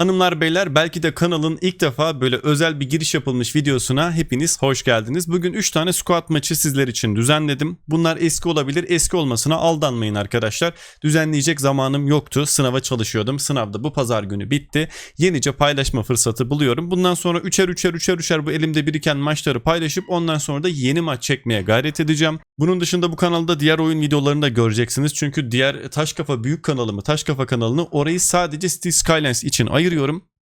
Hanımlar beyler belki de kanalın ilk defa böyle özel bir giriş yapılmış videosuna hepiniz hoş geldiniz. Bugün 3 tane squat maçı sizler için düzenledim. Bunlar eski olabilir. Eski olmasına aldanmayın arkadaşlar. Düzenleyecek zamanım yoktu. Sınava çalışıyordum. Sınavda bu pazar günü bitti. Yenice paylaşma fırsatı buluyorum. Bundan sonra üçer üçer üçer üçer bu elimde biriken maçları paylaşıp ondan sonra da yeni maç çekmeye gayret edeceğim. Bunun dışında bu kanalda diğer oyun videolarını da göreceksiniz. Çünkü diğer Taş Kafa büyük kanalımı, Taş Kafa kanalını orayı sadece City Skylines için ayırıyorum.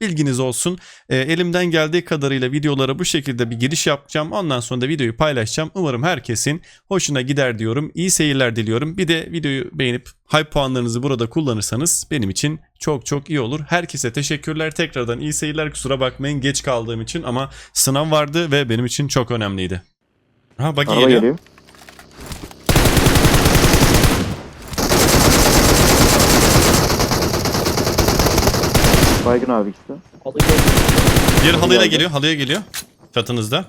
Bilginiz olsun. E, elimden geldiği kadarıyla videolara bu şekilde bir giriş yapacağım. Ondan sonra da videoyu paylaşacağım. Umarım herkesin hoşuna gider diyorum. İyi seyirler diliyorum. Bir de videoyu beğenip hype puanlarınızı burada kullanırsanız benim için çok çok iyi olur. Herkese teşekkürler. Tekrardan iyi seyirler. Kusura bakmayın geç kaldığım için ama sınav vardı ve benim için çok önemliydi. Ha bak geliyor. geliyor. Baygın abi ikisi. halıyla geldi. geliyor. Halıya geliyor. Çatınızda.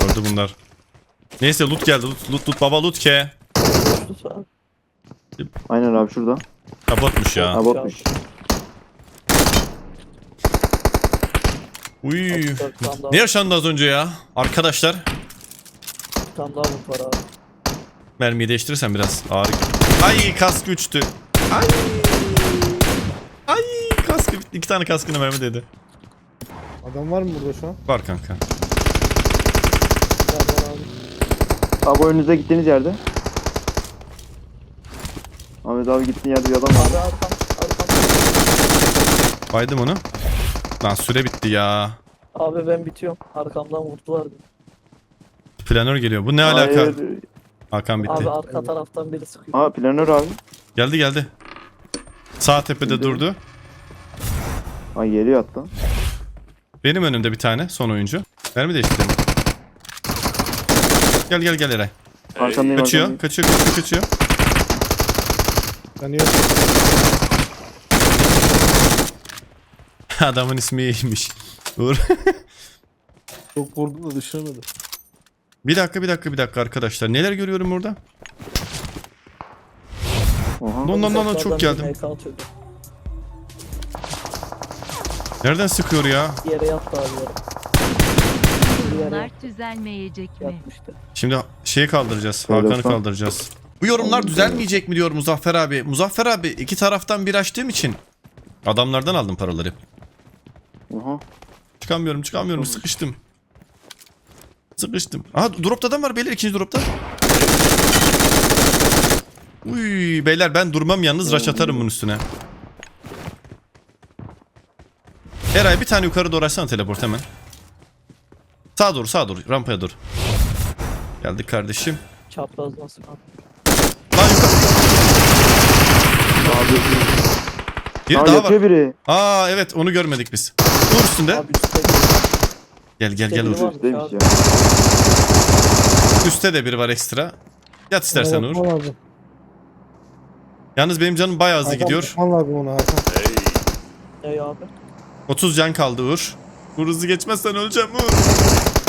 Gördü bunlar. Neyse loot geldi. Loot loot, loot baba loot ke. Aynen abi şurada. Kapatmış ya. Ha botmuş. Uy. Ne yaşandı az önce ya? Arkadaşlar. Bir tane daha bu var abi. Mermiyi değiştirirsen biraz ağır. Ay kask uçtu. Ay. Ay bitti. İki tane kaskına mermi dedi. Adam var mı burada şu an? Var kanka. Abi. Önünüze gittiğiniz yerde. Ahmet abi gittiğin yerde bir adam var. Abi arkam. Arkam. Baydım onu. Lan süre bitti ya. Abi ben bitiyorum. Arkamdan vurdular beni. Planör geliyor. Bu ne alaka? Hayır. Hakan bitti. Abi arka taraftan biri sıkıyor. Aa planör abi. Geldi geldi. Sağ tepede Şimdi- durdu. Ay geliyor hatta. Benim önümde bir tane son oyuncu. Mermi değiştirdim. Gel gel gel Eray. Arkandayım Kaçıyor, arkandayım. kaçıyor, kaçıyor, kaçıyor. Yok. Adamın ismi iyiymiş. Uğur. Çok vurdum da düşüremedi. bir dakika, bir dakika, bir dakika arkadaşlar. Neler görüyorum burada? Oha. Non non non non, çok geldim. Nereden sıkıyor ya? Bir yere yattı abi yere. Bir yere Bunlar düzelmeyecek mi? yatmıştı. Şimdi şeyi kaldıracağız. Şöyle Hakan'ı kaldıracağız. Bu yorumlar düzelmeyecek mi diyor Muzaffer abi. Muzaffer abi iki taraftan bir açtığım için adamlardan aldım paraları. Oha. Çıkamıyorum çıkamıyorum sıkıştım. Sıkıştım. Aha dropta adam var beyler ikinci dropta. Uy beyler ben durmam yalnız rush atarım bunun üstüne. Eray bir tane yukarı doğru açsana teleport hemen. Sağa doğru sağa doğru rampaya doğru. Geldik kardeşim. Çapraz nasıl abi? Lan yukarı. Bir daha var. biri. Aa evet onu görmedik biz. Dur üstünde. Abi üstte Gel gel gel biri Uğur. var. Üstteymiş abi. ya. Üstte de biri var ekstra. Yat istersen Uğur. bakman lazım. Yalnız benim canım bayağı hızlı Hakan, gidiyor. Bakman lazım ona Hakan. Ne abi? 30 can kaldı Uğur. Uğur hızlı geçmezsen öleceğim Uğur.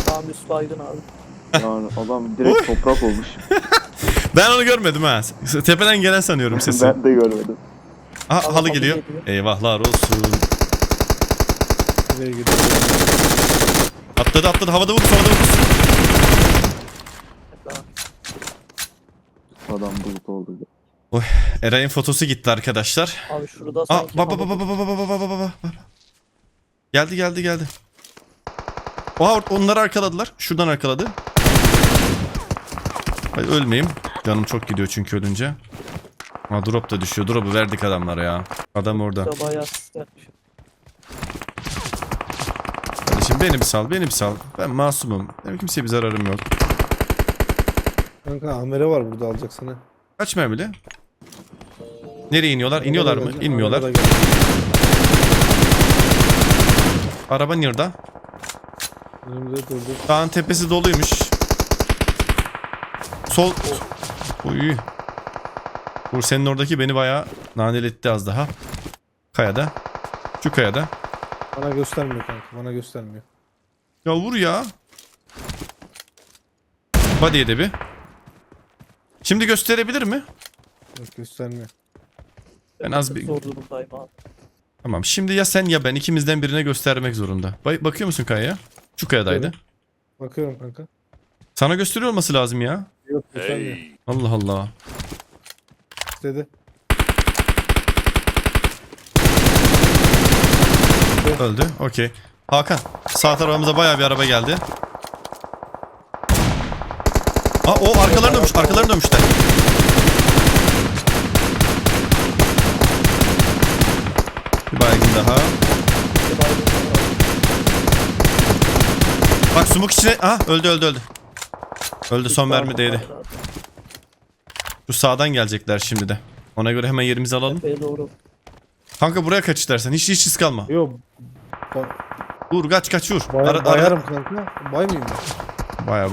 Tamam üst baygın abi. Yani adam direkt toprak olmuş. Ben onu görmedim ha. Tepeden gelen sanıyorum sesi. ben de görmedim. Aha, halı geliyor. Eyvahlar olsun. Nereye gidiyor? Atladı atladı havada vurdu havada vurdu. Adam bulut oldu. Eray'ın fotosu gitti arkadaşlar. Abi şurada Aa sanki. bak bak bak bak bak bak bak bak bak bak. Geldi geldi geldi. Oha or- onları arkaladılar. Şuradan arkaladı. Hayır ölmeyeyim. Canım çok gidiyor çünkü ölünce. Ha drop da düşüyor. Drop'u verdik adamlara ya. Adam orada. Bayağı sis Kardeşim beni bir sal, beni bir sal. Ben masumum. Benim kimseye bir zararım yok. Kanka Amere var burada alacak seni. Kaç mermili? Nereye iniyorlar? İniyorlar mı? İnmiyorlar. Araba nerede? Önümüzde durdu. Dağın tepesi doluymuş. Sol... Uy. Bu senin oradaki beni bayağı naneletti az daha. Kayada. Şu kayada. Bana göstermiyor kanka. Bana göstermiyor. Ya vur ya. Body'ye de bir. Şimdi gösterebilir mi? Yok göstermiyor. Ben az bir- Zor durumdayım abi. Tamam. Şimdi ya sen ya ben ikimizden birine göstermek zorunda. Ba- bakıyor musun kayaya? Şu kayadaydı. Bakıyorum kanka. Sana gösteriyor olması lazım ya. Yok göstermiyor. Allah Allah. İstedi. Öldü. Okey. Hakan. Sağ tarafımıza bayağı bir araba geldi. Aa o arkalarını dönmüş. Arkalarını dönmüşler. Bir baygın daha. Bak sumuk içine. Aha öldü öldü öldü. Öldü son mermi değdi. Şu sağdan gelecekler şimdi de. Ona göre hemen yerimizi alalım. Tepeye doğru. Kanka buraya kaç istersen. Hiç hiç risk kalma. Yok. Vur kaç kaç vur. bay Ara- ara- bayarım kanka. Bay mıyım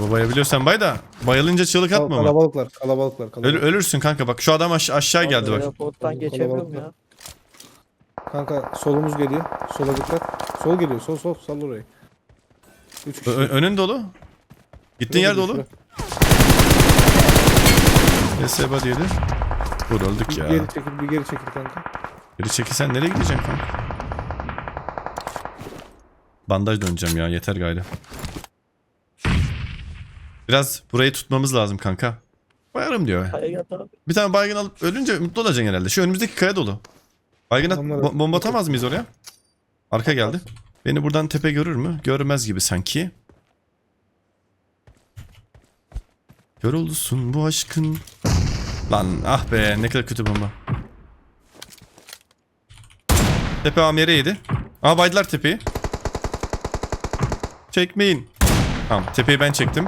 bu bayabiliyorsan bay da. Bayılınca çığlık Kal- atma ama. Kalabalıklar, kalabalıklar, Öl- kalabalıklar. ölürsün kanka bak şu adam aş- aşağı geldi bak. Airport'tan geçemiyorum ya. Kanka solumuz geliyor. Sola dikkat. Sol geliyor. Sol sol. Sal orayı. Üç kişi. Ö- önün dolu. Gittiğin yer dolu. Yeseba diyordu. Vur öldük şuraya. ya. Bir geri çekil, bir geri çekil kanka. Geri çekilsen nereye gideceksin kanka? Bandaj döneceğim ya yeter gayrı. Biraz burayı tutmamız lazım kanka. Bayarım diyor. Bir tane baygın alıp ölünce mutlu olacaksın herhalde. Şu önümüzdeki kaya dolu. Baygın at, bo- bomba atamaz mıyız oraya? Arka geldi. Beni buradan tepe görür mü? Görmez gibi sanki. Kör olsun bu aşkın. Lan ah be ne kadar kötü bomba. Tepe amire yedi. Aa baydılar tepeyi. Çekmeyin. Tamam tepeyi ben çektim.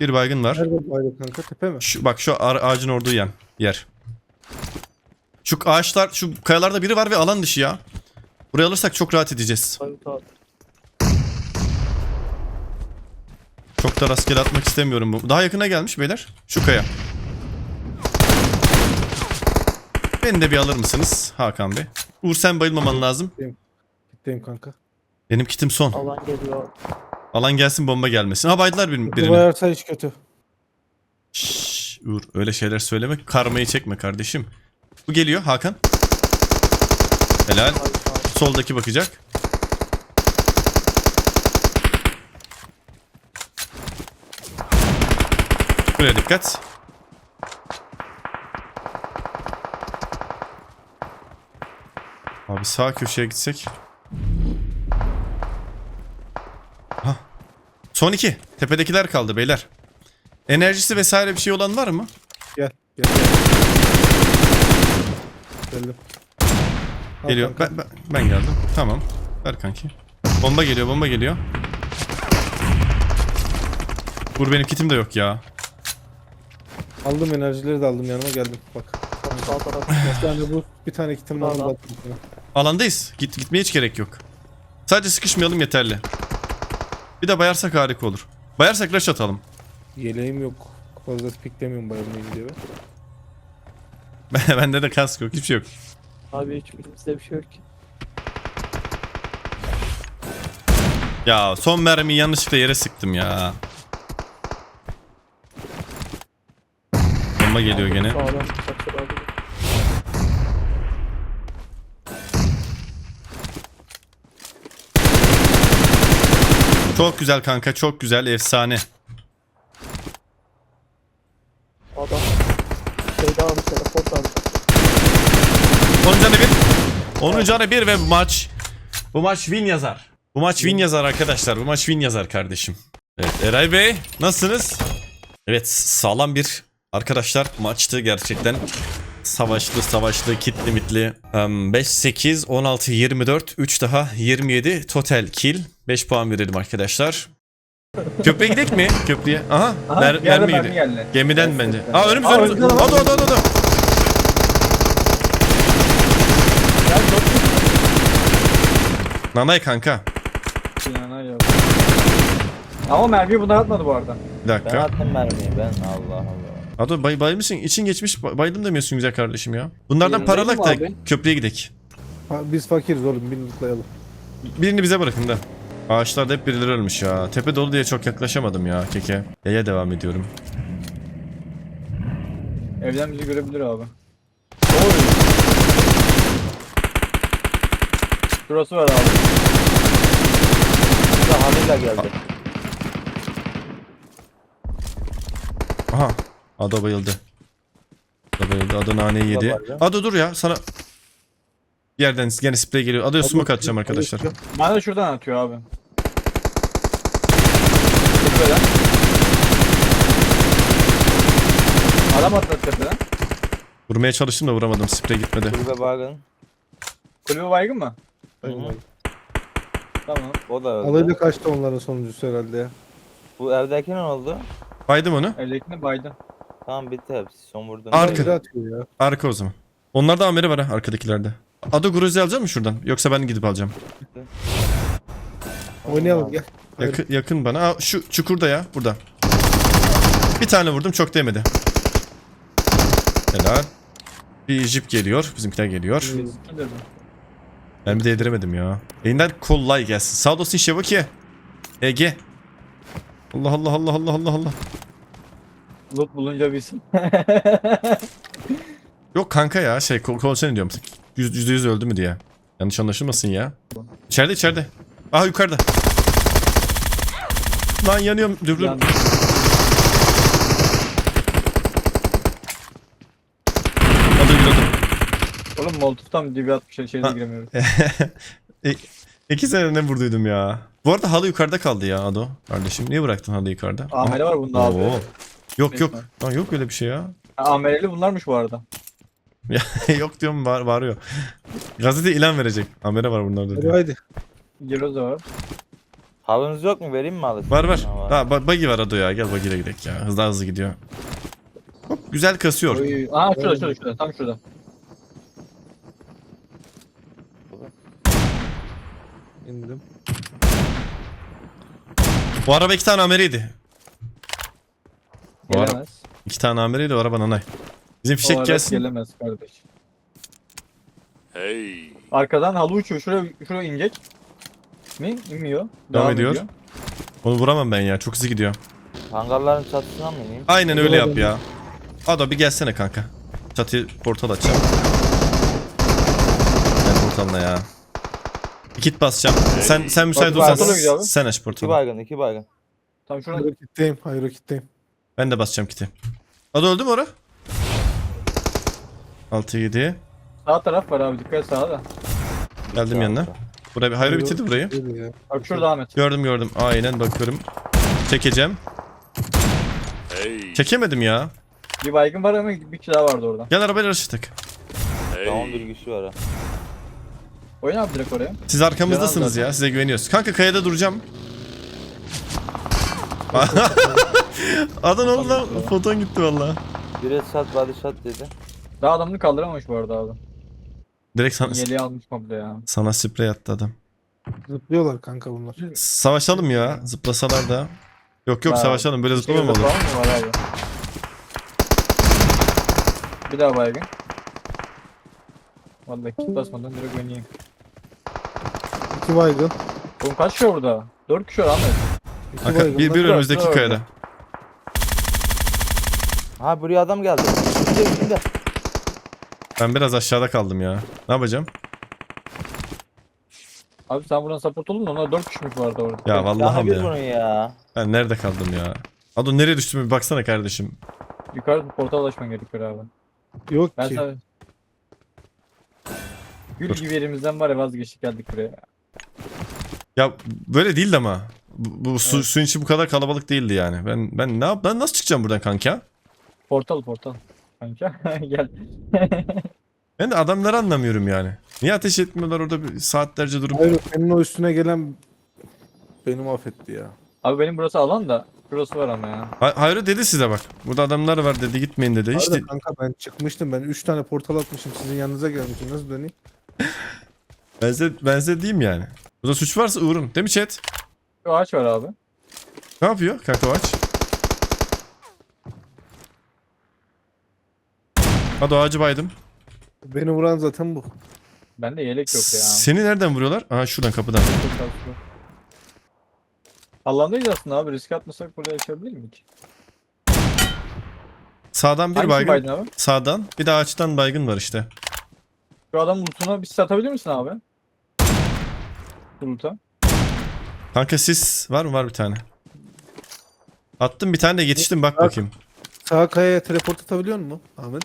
Bir baygın var. Nerede baydı kanka? Tepe mi? Şu, bak şu ağ- ağacın olduğu yen, yer. Şu ağaçlar, şu kayalarda biri var ve alan dışı ya. Buraya alırsak çok rahat edeceğiz. Bayut abi. Çok da rastgele atmak istemiyorum bu. Daha yakına gelmiş beyler. Şu kaya. Beni de bir alır mısınız Hakan Bey? Uğur sen bayılmaman lazım. Gitteyim kanka. Benim kitim son. Alan geliyor. Alan gelsin bomba gelmesin. Ha baydılar bir- Bu birini. bayarsa hiç kötü. Şşş, Uğur öyle şeyler söyleme. Karmayı çekme kardeşim. Bu geliyor Hakan. Helal. Soldaki bakacak. Buraya dikkat. Abi sağ köşeye gitsek. Hah. Son iki. Tepedekiler kaldı beyler. Enerjisi vesaire bir şey olan var mı? Gel. Gel. gel. Geldim. Al Geliyor. kanka. Ben, ben, ben geldim. Tamam. Ver kanki. Bomba geliyor, bomba geliyor. Vur benim kitim de yok ya. Aldım enerjileri de aldım yanıma geldim. Bak. Sağ taraf. Bir tane bu, bir tane kitim var. Tamam. Alandayız. Git, gitmeye hiç gerek yok. Sadece sıkışmayalım yeterli. Bir de bayarsak harika olur. Bayarsak rush atalım. Yeleğim yok. Fazla piklemiyorum bayılmayı diye. Bende de kask yok. Hiçbir şey yok. Abi hiçbirimizde bir şey yok ki. Ya son mermiyi yanlışlıkla yere sıktım ya. Bomba geliyor gene. Sağdan. Çok güzel kanka. Çok güzel. Efsane. Adam. Şeyde abi teleport abi. 10 canı bir. 10 canı bir ve bu maç bu maç win yazar. Bu maç win yazar arkadaşlar. Bu maç win yazar kardeşim. Evet Eray Bey nasılsınız? Evet sağlam bir arkadaşlar maçtı gerçekten. Savaşlı savaşlı kitli mitli. Em, 5 8 16 24 3 daha 27 total kill. 5 puan verelim arkadaşlar. Köprüye gidelim mi? Köprüye. Aha. Aha, mer- mermi gidiyor. geldi. Gemiden Evet, bence. Aa önümüz önümüz. Hadi hadi hadi. hadi. Nanay kanka. Yok. Ama mermiyi buna atmadı bu arada. Bir Ben dakika. attım mermiyi ben Allah Allah. Ado bay, bayılmışsın. için geçmiş bay- bayıldım demiyorsun güzel kardeşim ya. Bunlardan Yanındayım paralak da abi. köprüye gidek. Ha, biz fakiriz oğlum bir lootlayalım. Birini bize bırakın da. Ağaçlarda hep birileri ölmüş ya. Tepe dolu diye çok yaklaşamadım ya keke. Yaya devam ediyorum. Evden bizi görebilir abi. Şurası var abi. Halıyla geldi. Aha. Ado bayıldı. Ado bayıldı. Ado naneyi yedi. Ado dur ya sana bir yerden gene sprey geliyor. Ado'ya smoke atacağım arkadaşlar. Bana da şuradan atıyor abi. Tepeden. Adam atladı tepeden. Vurmaya çalıştım da vuramadım. Sprey gitmedi. Kulübe baygın. Kulübe baygın mı? Hı hı. Tamam. O da öldü. Alayla kaçtı onların sonuncusu herhalde ya. Bu evdeki ne oldu? Baydım onu. Evdekini baydı. Tamam bitti hepsi. Son vurdun. Arka. Atıyor ya. Arka o zaman. Onlarda ameri var ha arkadakilerde. Ado Grozi alacak mı şuradan? Yoksa ben gidip alacağım. Oynayalım gel. Hayır. Yakın, yakın bana. Aa, şu çukurda ya. Burada. Bir tane vurdum. Çok değmedi. Helal. Bir jip geliyor. Bizimkiler geliyor. Ben bir değdiremedim ya. Elinden kolay gelsin. Sağ olasın Şevaki. Ege. Allah Allah Allah Allah Allah Allah. Loot bulunca bilsin. Yok kanka ya şey kol, kol seni diyorum. Yüz- Yüzde yüz öldü mü diye. Yanlış anlaşılmasın ya. İçeride içeride. Aha yukarıda. Lan yanıyorum. Adı yürüdüm. Oğlum Molotov'tan dibi atmış şeyde Ha. giremiyoruz. E, iki sene ne vurduydum ya. Bu arada halı yukarıda kaldı ya Ado. Kardeşim niye bıraktın halı yukarıda? Amele var bunda abi. Oo. Yok yok. Lan yok öyle bir şey ya. Ameleli bunlarmış bu arada. yok diyorum bağır, bağırıyor. Gazete ilan verecek. Amere var bunlarda Hadi diyor. haydi. Giroza var. Halınız yok mu? Vereyim mi halı? Var var. Ha, Ha, ba- buggy var Ado ya. Gel buggy'le gidelim ya. Hızlı hızlı gidiyor. Hop, güzel kasıyor. Oy. Aa şurada şurada şurada. Tam şurada. İndim. Bu araba iki tane amereydi. İki tane amereydi o araba nanay. Bizim fişek gelsin. Gelemez kardeş. Arkadan halı uçuyor. Şuraya, şuraya inecek. Mi? İnmiyor. Devam ediyor. Onu vuramam ben ya. Çok hızlı gidiyor. Hangarların çatısına mı ineyim? Aynen öyle yap ya. Ado bir gelsene kanka. Çatı portal açacağım. Gel portalına ya. Bir kit basacağım. Sen sen müsait Portal olsan gidiyor abi. sen aç İki portalı. baygın, iki baygın. Tam şurada. Hayır kitleyim. Hayır kitleyim. Ben de basacağım kiti. Ado öldü mü ora? 6 7. Sağ taraf var abi. Dikkat sağa da. Geldim yanına. Buraya bir hayro bitirdi burayı. Bak şurada Ahmet. Gördüm gördüm. Aynen bakıyorum. Çekeceğim. Çekemedim ya. Bir baygın var ama bir kişi daha vardı orada. Gel arabayla araştırdık. Tamam bilgisi var ha. Oyna abi direkt oraya. Siz arkamızdasınız Yalan ya. Size güveniyoruz. Kanka kayada duracağım. Adan oldu lan. Foton gitti valla. Biri shot body shot dedi. Daha adamını kaldıramamış bu arada abi. Direkt sana, Yeleği almış komple ya. sana sprey attı adam. Zıplıyorlar kanka bunlar. Savaşalım ya. Zıplasalar da. Yok yok Ha, savaşalım. Böyle zıplama mı Şey, olur? falan mı var abi? Bir daha baygın. Vallahi kit basmadan direkt oynayayım. İki baygın. Oğlum kaç kişi orada? 4 kişi var Ahmet. İki Kanka, baygın. bir, bir Dur, önümüzdeki dur. kayada. Ha buraya adam geldi. Şimdi şimdi. Ben biraz aşağıda kaldım ya. Ne yapacağım? Abi sen buradan support oldun da onlar 4 kişiymiş vardı orada. Ya vallahi ya. bunun ya. Ben nerede kaldım ya? Ado nereye düştüm bir baksana kardeşim. Yukarı portal açman gerekiyor abi. Yok Ben ki. sana... Gül Dur. gibi yerimizden var ya vazgeçtik geldik buraya. Ya böyle değildi ama. Bu, bu su, Evet. suyun içi bu kadar kalabalık değildi yani. Ben ben ne yap ben nasıl çıkacağım buradan kanka? Portal portal. Kanka gel. Ben de adamları anlamıyorum yani. Niye ateş etmiyorlar orada bir saatlerce durup? Hayır senin o üstüne gelen beni mahvetti ya. Abi benim burası alan da burası var ama ya. Ha- Hayır dedi size bak. Burada adamlar var dedi gitmeyin dedi. Arada İşte kanka ben çıkmıştım. Ben 3 tane portal atmışım. Sizin yanınıza gelmişim. Nasıl döneyim? ben size, ben size diyeyim yani. Burada suç varsa Uğur'un. Değil mi chat? Şu ağaç var abi. Ne yapıyor kanka o aç? Hadi o ağacı baydım. Beni vuran zaten bu. Bende yelek yok ya. Seni nereden vuruyorlar? Aa şuradan kapıdan. Çok şanslı. Allah'ındayız aslında abi. Risk atmasak burada yaşayabilir miyik? Sağdan bir Hangisi baygın. baydın abi? Sağdan bir de ağaçtan baygın var işte. Şu adam lootuna bir satabilir misin abi? Loot'a. Kanka sis var mı? Var bir tane. Attım bir tane de yetiştim bak Bak. bakayım. Sağ kayaya teleport atabiliyor musun Ahmet?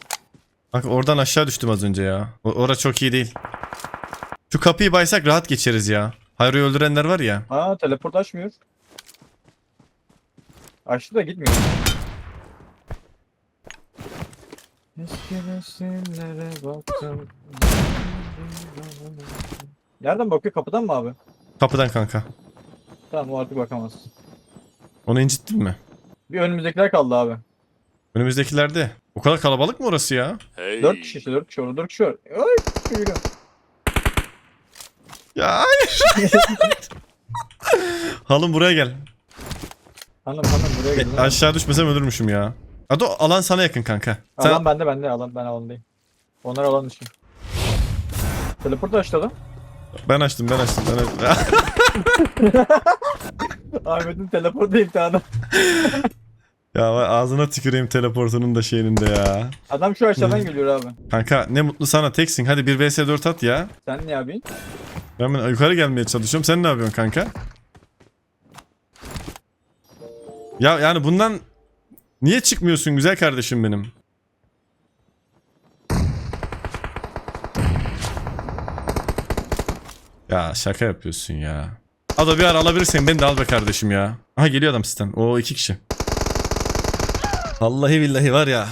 Bak oradan aşağı düştüm az önce ya. O, ora çok iyi değil. Şu kapıyı baysak rahat geçeriz ya. Hayro'yu öldürenler var ya. Ha teleport açmıyor. Açtı da gitmiyor. Eski nesillere baktım. Nereden bakıyor? Kapıdan mı abi? Kapıdan kanka. Tamam o artık bakamaz. Onu incittin mi? Bir önümüzdekiler kaldı abi. Önümüzdekilerde. O kadar kalabalık mı orası ya? Dört kişi dört kişi orada dört kişi var. Ay yürü. Ya hayır. Halım buraya gel. Hanım hanım buraya gelin. E, aşağı düşmesem ölürmüşüm ya. Hadi o alan sana yakın kanka. Sen Alan bende bende alan ben alandayım. Onlar alan dışı. Teleport açtı adam. ben açtım ben açtım ben açtım. Ahmet'in teleportu imtihanı. ya ağzına tüküreyim teleportunun da şeyinin de ya. Adam şu aşağıdan geliyor abi. Kanka ne mutlu sana teksin. Hadi bir vs 4 at ya. Sen ne yapıyorsun? Ben, ben yukarı gelmeye çalışıyorum. Sen ne yapıyorsun kanka? Ya yani bundan niye çıkmıyorsun güzel kardeşim benim? Ya şaka yapıyorsun ya. Ado bir ara alabilirsen beni de al be kardeşim ya. Aha geliyor adam sizden. O iki kişi. Vallahi billahi var ya.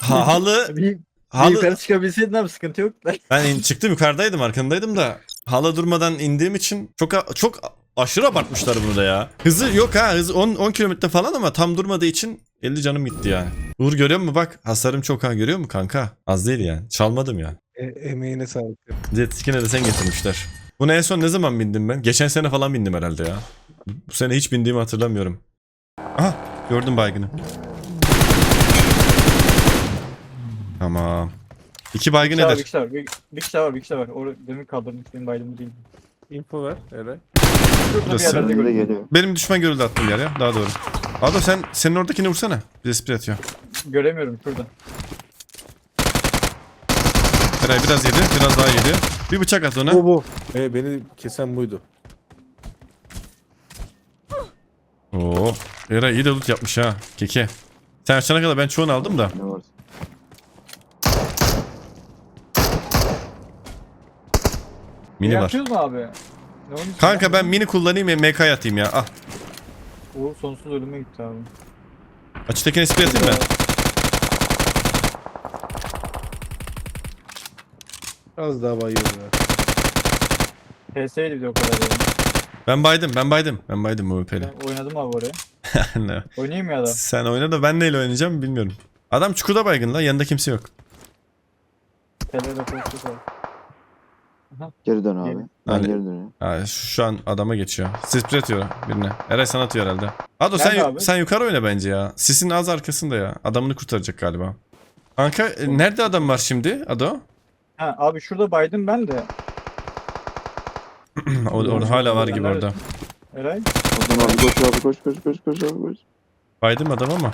Ha, halı Bir, halı yukarı çıkabilseydin abi sıkıntı yok. ben in- çıktım yukarıdaydım arkandaydım da hala durmadan indiğim için çok çok aşırı abartmışlar bunu da ya. Hızı yok ha hızı 10 10 kilometre falan ama tam durmadığı için 50 canım gitti yani. Uğur görüyor musun bak hasarım çok ha görüyor musun kanka? Az değil yani çalmadım yani. E, emeğine sağlık. Jet skine de sen getirmişler. Buna en son ne zaman bindim ben? Geçen sene falan bindim herhalde ya. Bu sene hiç bindiğimi hatırlamıyorum. Aha gördüm baygını. Tamam. İki baygın Bir kişi var, eder. bir kişi var, bir, bir kişi var, bir kişi var. Orada demin kaldırmış benim baydım değil. Info ver. Eray. Şurada bir Burası. gördüm. geliyor. Benim düşman görüldü attığım yer ya. Daha doğru. Ado sen senin oradakini vursana. Bize spray atıyor. Göremiyorum şurada. Eray biraz yedi. Biraz daha yedi. Bir bıçak at ona. Bu bu. E, beni kesen buydu. Oo. Eray iyi de loot yapmış ha. Keke. Sen açana kadar ben çoğunu aldım da. Ne var? Mini var. yapıyoruz mu abi? Ne? Kanka ben mini kullanayım ve MK atayım ya. Ah. O sonsuz ölüme gitti abi. Açıktakine spray atayım mı? Az daha bayıyorum ya. PS'ydi bir de o kadar yani. Ben baydım. Ben baydım. Ben baydım bu öpeli. Ben oynadım abi oraya. Ne? Oynayayım ya da? Sen oyna da ben neyle oynayacağım bilmiyorum. Adam çukurda baygın la. Yanında kimse yok. TL'de korktuk abi. Geri dön abi. Geri. Ben Hani- geri dönüyorum. Ha, şu, şu an adama geçiyor. Spray atıyor birine. Eray sana atıyor herhalde. Ado sen, Nerede abi? sen yukarı oyna bence ya. Sisin az arkasında ya. Adamını kurtaracak galiba. Kanka e, nerede adam var şimdi Ado? Ha abi şurada baydım ben de. Orada orada hala var gibi orada. Eray. Hasan abi koş abi koş koş koş koş abi koş. Baydım adam ama.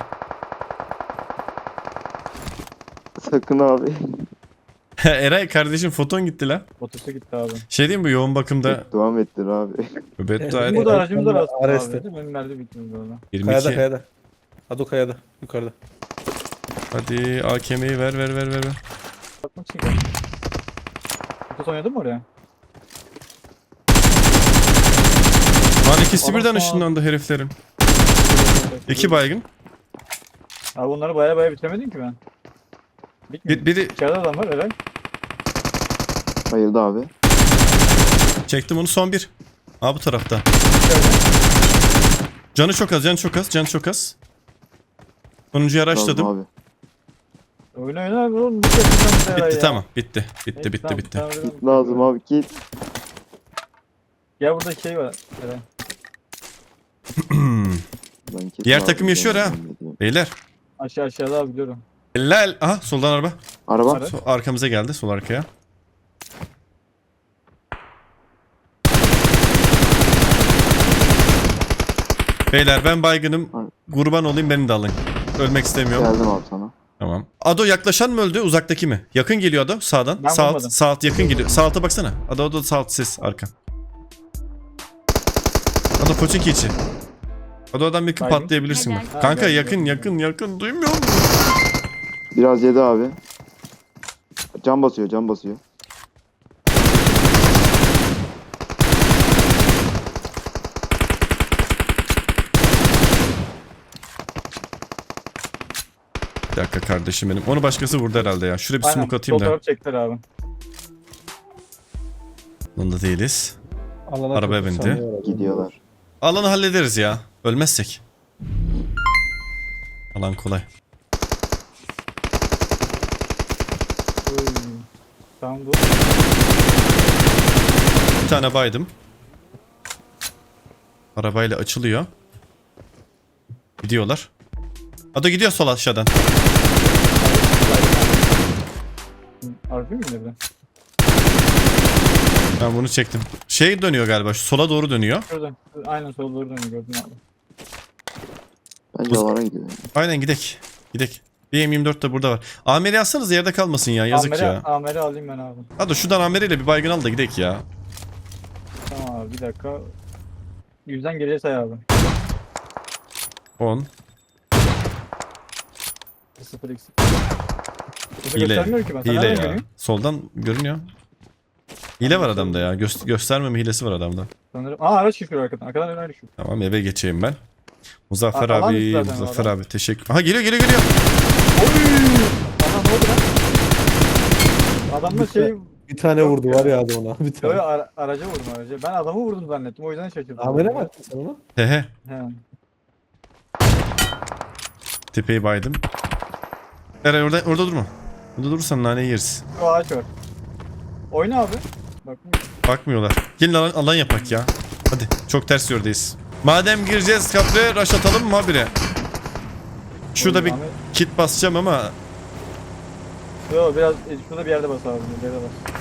Sakın abi. Eray kardeşim foton gitti la. Otosu gitti abi. Şey diyeyim mi yoğun bakımda Devam ettir abi. beddua Evet. et. Burada aracımız var Arrest aslında et. abi. Benim nerede bittiniz orada. 22. Kayada kayada. Ado kayada. Yukarıda. Hadi AKM'yi ver ver ver ver. ver. Bakmak için geldim. Otos oynadın mı oraya? Lan ikisi Adam birden sağ- ışınlandı heriflerin. İki baygın. Abi bunları baya baya bitiremedim ki ben. Bitmiyor. Bir, biri İçeride adam var Eray. Bayıldı abi. çektim onu son bir. Aa bu tarafta. Canı çok az, canı çok az, canı çok az. Sonuncuyu araçladım. Abi. Oyna oyna abi oğlum. Bir Eray Bitti ya. tamam. Bitti. Bitti Neyse, bitti tamam, bitti. tamam, tamam. Git lazım abi git. Gel burada şey var. Ben kesin Diğer abi takım yaşıyor ha. edeyim. Beyler Aşağı aşağıda abi biliyorum. Helal. Aha soldan araba. Araba. Arkamıza geldi sol arkaya. Beyler ben baygınım. Kurban olayım beni de alın. Ölmek istemiyorum. Geldim abi sana. Tamam. Ado yaklaşan mı öldü uzak mi? Yakın geliyor Ado sağdan. Ben sağ alt, sağ alt yakın geliyor. Sağ alta baksana. Ado Ado sağ alt ses arka. Ado Koçinki içi. Ado'dan yakın Baygın. patlayabilirsin bak. Helal. Kanka yakın yakın yakın duymuyor musun? Biraz yedi abi. Can basıyor can basıyor. Bir dakika kardeşim benim. Onu başkası vurdu herhalde ya. Şuraya bir Aynen. smoke atayım da. taraf çektiler abi. Bunda değiliz. Alana Arabaya bindi. Gidiyorlar. Alanı hallederiz ya. Ölmezsek. Alan kolay. Oy. Tamam dur. Bir tane baydım. Arabayla açılıyor. Gidiyorlar. Ado gidiyor sol aşağıdan. Harbi mi indirdi? Ben bunu çektim. Şey dönüyor galiba. Şu sola doğru dönüyor. Aynen sola doğru dönüyor gördüm abi. Bence alana gidiyor. Aynen gidek. Gidek. Bir M24 de burada var. Amer'i alsanız yerde kalmasın ya. Yazık Amere, ya. Amere alayım ben abi. Ado şuradan Amer'iyle bir baygın al da gidek ya. Tamam abi bir dakika. Yüzden geriye say abi. 10. 0 eksik. Hile. Göstermiyor ki ben. Sen Hile nereden ya. görüyorsun? Soldan görünüyor. Hile var adamda ya. Göz- göstermeme hilesi var adamda. Sanırım. Aa araç çıkıyor arkadan. Arkadan araç çıkıyor. Tamam eve geçeyim ben. Muzaffer Aa, abi, zaten Muzaffer adam. abi teşekkür. Aha geliyor geliyor geliyor. Adam ne oldu lan? Adamla şey Bir tane vurdu var ya adam ona. Bir Yo, tane. ara- araca vurdum aracı. Ben adamı vurdum zannettim. O yüzden şaşırdım. Amele mi attın sen onu? He he. He. Tepeyi baydım. Eray orada, orada durma. Orada durursan nane yeriz. Şu ağaç var. Oyna abi. Bak. Bakmıyorlar. Gelin alan, alan yapak ya. Hadi çok ters yerdeyiz. Madem gireceğiz kapıya rush atalım mı habire? Şurada bir Ahmet- kit basacağım ama Yo biraz e, şurada bir yerde bas abi. Bir yerde bas.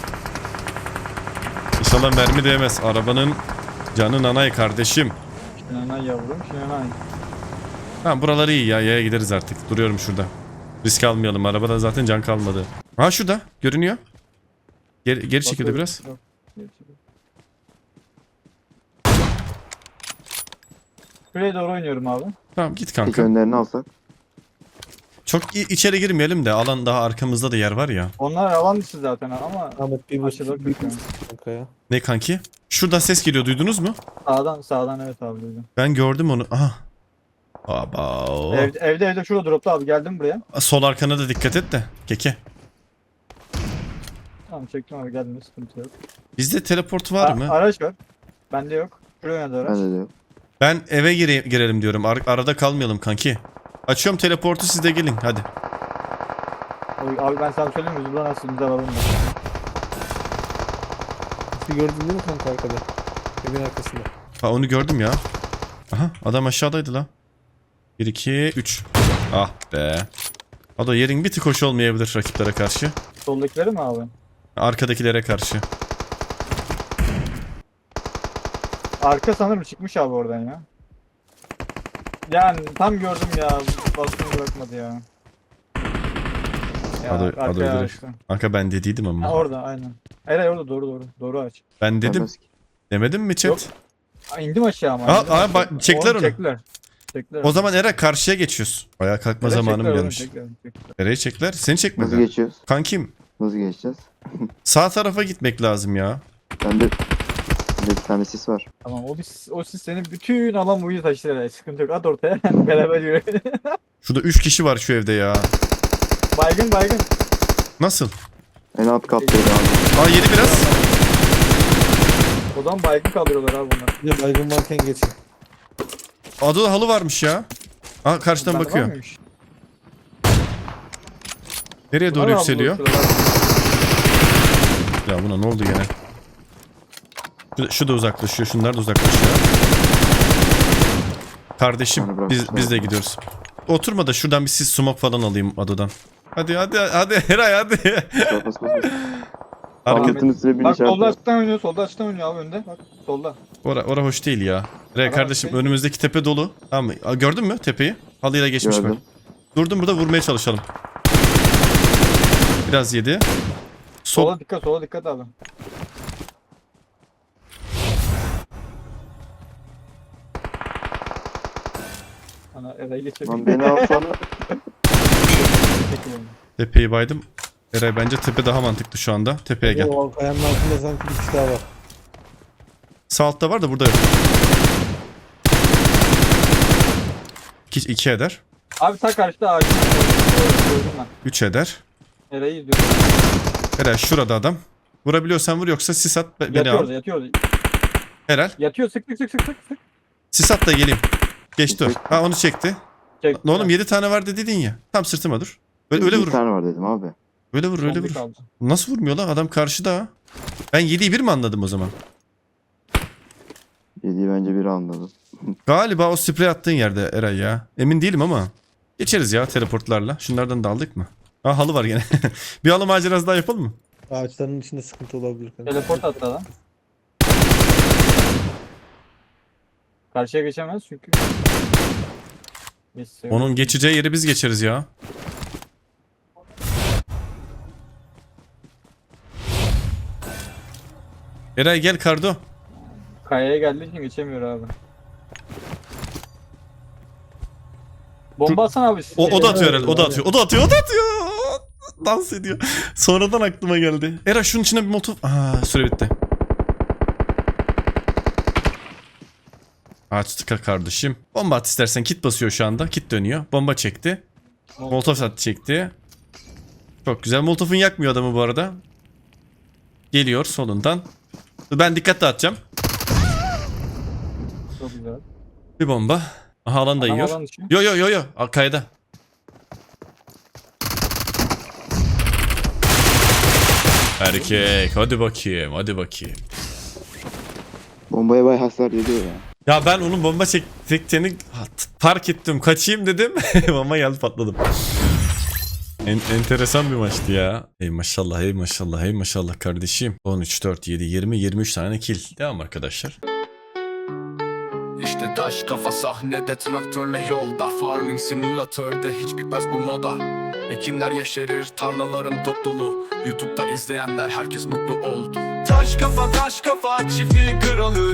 inşallah mermi değmez. Arabanın canı nanay kardeşim. Şinanay yavrum. Şinanay. Tamam buraları iyi ya. Yaya gideriz artık. Duruyorum şurada. Risk almayalım. Arabada zaten can kalmadı. Ha şurada. Görünüyor. Geri, geri çekildi biraz. Şuraya doğru oynuyorum abi. Tamam git kanka. önlerini alsak. Çok i- içeri girmeyelim de alan daha arkamızda da yer var ya. Onlar alan dışı zaten ama Ahmet bir Aşağıda bir kötü. kanka ya. Ne kanki? Şuradan ses geliyor duydunuz mu? sağdan sağdan evet abi duydum. Ben gördüm onu. Aha. Aba. Evde, evde evde şurada droptu abi geldim buraya. Sol arkana da dikkat et de. Keke. Tamam çektim abi geldim sıkıntı yok. Bizde teleport var A- mı? Araç var. Bende yok. Şuraya da araç. Bende de yok. Ben eve gire- girelim diyorum. Ar- arada kalmayalım kanki. Açıyorum teleportu siz de gelin hadi. Oy, Abi ben sana söyleyeyim mi? Buradan nasıl güzel alalım. Bir gördün değil mi kanka arkada? Evin arkasında. Ha onu gördüm ya. Aha adam aşağıdaydı la. 1 2 3. Ah be. O da yerin bir tık hoş olmayabilir rakiplere karşı. Soldakileri mi abi? Arkadakilere karşı. Arka sanırım çıkmış abi oradan ya. Yani tam gördüm ya. Baskını bırakmadı ya. Ya Adı- adı arkaya öldürür. açtı. Kanka ben dediydim Ha ama. orada aynen. Hayır hayır orada doğru doğru. Doğru aç. Ben dedim. Demedim mi chat? Yok. Aa, indim aşağı ama. Aa, aa, aşağı. bak, çektiler onu. Çektiler. Çektiler. O zaman Era karşıya geçiyoruz. Ayağa kalkma Çektiler zamanım oğlum, gelmiş. çektiler. Era'yı çekler. Seni Nasıl çekmedi. geçiyoruz? Kankim Nasıl geçeceğiz? sağ tarafa gitmek lazım ya. Bende bende bir tane sis var. Tamam o, bis, o siz senin bütün alan boyu taşır herhalde. Sıkıntı yok. At ortaya. Beraber yürü. Şurada 3 kişi var şu evde ya. baygın baygın. Nasıl? En alt kattaydı abi. Aa yedi biraz. O zaman baygın kaldırıyorlar abi bunlar. Bir de baygın varken geçin. Adı halı varmış ya. Aa karşıdan Bende bakıyor. Nereye doğru Var abi, yükseliyor? Ya buna ne oldu gene? Şu, şu da uzaklaşıyor, şunlar da uzaklaşıyor. Kardeşim bırak biz işte. biz de gidiyoruz. Oturma da şuradan bir sis smoke falan alayım adadan. Hadi hadi hadi Eray hadi. Bas bas bas. Hareket. Ahmet'in üstüne bir Bak işaret solda var. açıktan oynuyor, solda açıktan oynuyor abi önde. Bak solda. Ora, ora hoş değil ya. Ora kardeşim hoş değil. önümüzdeki tepe dolu. Tamam mı? Aa, Gördün mü tepeyi? Halıyla geçmiş Gördüm. bak. Durdum burada vurmaya çalışalım. Biraz yedi. Sol. Sola dikkat, sola dikkat abi. Ana Eray'ı geçelim. Lan beni alsana. Tepeyi baydım. Eray bence tepe daha mantıklı şu anda. Tepeye gel. O kayanın altında sanki bir kişi daha var. Sağ altta var da burada yok. İki, iki eder. Abi ta karşıda ağacın. Gördüm ben. Üç eder. Eray'ı izliyorum. Eray şurada adam. Vurabiliyorsan vur yoksa sis at be- beni Yatıyoruz, al. yatıyoruz. Herhal. Yatıyor, sık sık sık sık sık. sık. Sis at da geleyim. Geçti o. Ha onu çekti. Çek. Ne oğlum 7 tane var dedin ya. Tam sırtıma dur. Öyle, öyle Bir vur. tane var dedim abi. Öyle vur öyle bir vur. kaldı. Nasıl vurmuyor lan? Adam karşıda. Ben 7'yi 1 mi anladım o zaman? Yediği bence biri anladı. Galiba o sprey attığın yerde Eray ya. Emin değilim ama. Geçeriz ya teleportlarla. Şunlardan da aldık mı? Ha halı var gene. bir halı macerası daha yapalım mı? Ağaçların içinde sıkıntı olabilir. Teleport attı adam. Karşıya geçemez çünkü. Onun geçeceği yeri biz geçeriz ya. Eray gel Kardo. Kayaya geldiği için geçemiyor abi. Bomba atsana abi. O, o da atıyor herhalde. O da atıyor. O da atıyor. O da atıyor. Dans ediyor. Sonradan aklıma geldi. Eray şunun içine bir motor... Aa süre bitti. Ağaç tıka kardeşim. Bomba at istersen. Kit basıyor şu anda. Kit dönüyor. Bomba çekti. Molotov at çekti. Çok güzel. Molotov'un yakmıyor adamı bu arada. Geliyor solundan. Ben dikkat dağıtacağım. Çok güzel. Bir bomba. Aha alan da Adam yiyor. alan dışı. Yo yo yo yo. Kayada. Erkek. Hadi bakayım. Hadi bakayım. Bombaya bay hasar ediyor ya. Ya ben onun bomba çek çektiğini fark ettim. Kaçayım dedim. bomba geldi patladım. En, enteresan bir maçtı ya. Ey maşallah, ey maşallah, ey maşallah kardeşim. 13, 4, 7, 20, 23 tane kill. Devam arkadaşlar. İşte taş kafa sahnede traktörle yolda Farming simülatörde hiç bitmez bu moda Ekinler yeşerir tarlaların top dolu Youtube'da izleyenler herkes mutlu oldu Taş kafa taş kafa çiftliğin kralı